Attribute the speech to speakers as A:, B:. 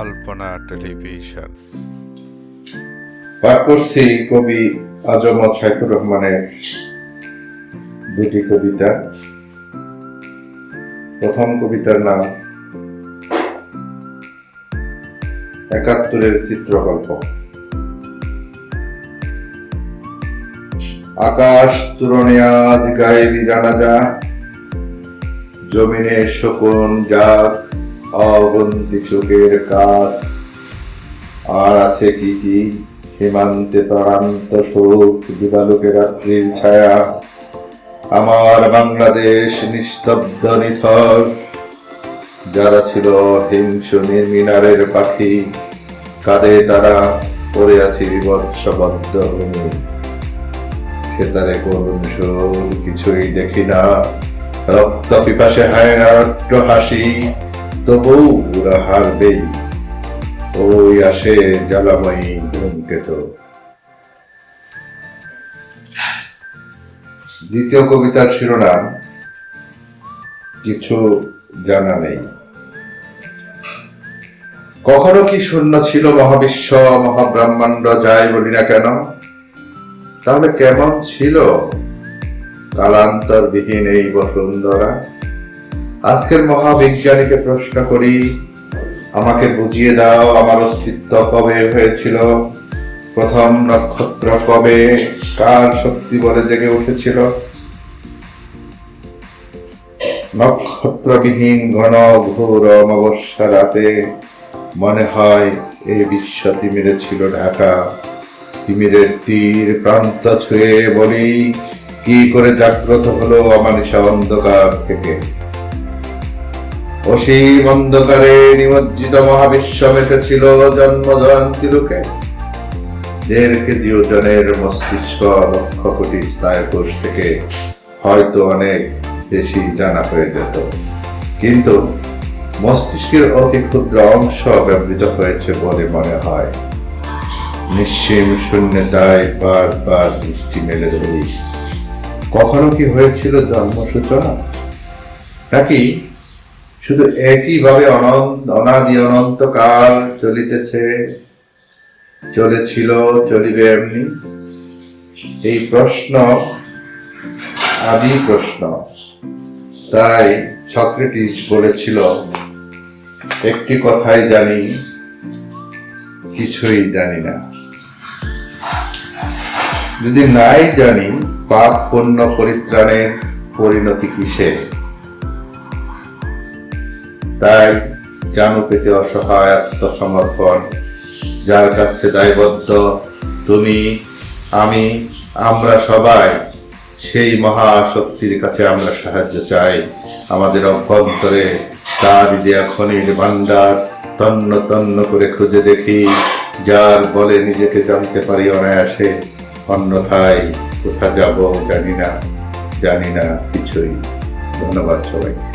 A: আলপনা television.
B: পাঠ করছি কবি আজমত শাইকুর রহমানের দুটি কবিতা। প্রথম কবিতার নাম একাত্তরের চিত্রকল্প আকাশ তুরণে আজ গায়েবি জানাজা, জমিনে শকুন জাত অগন্তি চোখের কাঠ আর আছে কি কি? সীমান্তে প্রাণান্ত শোক দিবালোকে রাত্রির ছায়া। আমার বাংলাদেশ নিস্তব্ধ নিথর। যারা ছিল হিংস নির্মিনারের পাখি, কাঁধে তারা পড়ে আছে বিভৎসবদ্ধ ভূমি। সেতারে করুণ সুর কিছুই দেখি না। রক্ত পিপাসে হায় না হাসি ওই আসে জ্বালাময়ী ধূমকেতু দ্বিতীয় কবিতার শিরোনাম, কিছু জানা নেই। কখনো কি শূন্য ছিল মহাবিশ্ব, মহাব্রহ্মাণ্ড যাই বলি না কেন? তাহলে কেমন ছিল? কালান্তর বিহীন এই বসুন্ধরা? আজকের মহাবিজ্ঞানীকে প্রশ্ন করি, আমাকে বুঝিয়ে দাও আমার অস্তিত্ব কবে হয়েছিল, প্রথম নক্ষত্র কবে, কার শক্তি বলে জেগে উঠেছিল? নক্ষত্রবিহীন ঘন ঘোর অমাবস্যা রাতে মনে হয় এই বিশ্ব তিমিরে ছিল ঢাকা। তিমিরের তীর প্রান্ত ছুঁয়ে বলি, কি করে জাগ্রত হলো অমানিসা অন্ধকার থেকে? অসীম অন্ধকারে নিমজ্জিত মহাবিশ্ব মেতেছিল জন্ম জয়ন্তী রূপে। দেড় কেজি ওজনের মস্তিষ্ক লক্ষ কোটি স্নায়ুকোষ থেকে হয়তো অনেক বেশি জানা হয়ে যেত। কিন্তু মস্তিষ্কের অতি ক্ষুদ্র অংশ ব্যবহৃত হয়েছে বলে মনে হয়। নিশ্চিম শূন্যতায় বারবার দৃষ্টি মেলে ধরি কখনো কি হয়েছিল জন্ম সূচনা নাকি শুধু একইভাবে অনন্ত, অনাদি অনন্তকাল চলিতেছে, চলেছিল, চলিবে এমনি। এই প্রশ্ন, আদি প্রশ্ন, তাই সক্রেটিস বলেছিল, একটি কথাই জানি, কিছুই জানি না। যদি নাই জানি, পাপ, পুণ্য, পরিত্রাণের পরিণতি কিসে তাই জানু পেতে অসহায় আত্মসমর্পণ যার কাছে দায়বদ্ধ তুমি, আমি, আমরা সবাই, সেই মহাশক্তির কাছে আমরা সাহায্য চাই। আমাদের অভ্যন্তরে তার যে খনির ভান্ডার তন্ন তন্ন করে খুঁজে দেখি, যার বলে নিজেকে জানতে পারি অনায়াসে, অন্যথায় কোথা যাব জানি না জানি না কিছুই। ধন্যবাদ সবাইকে।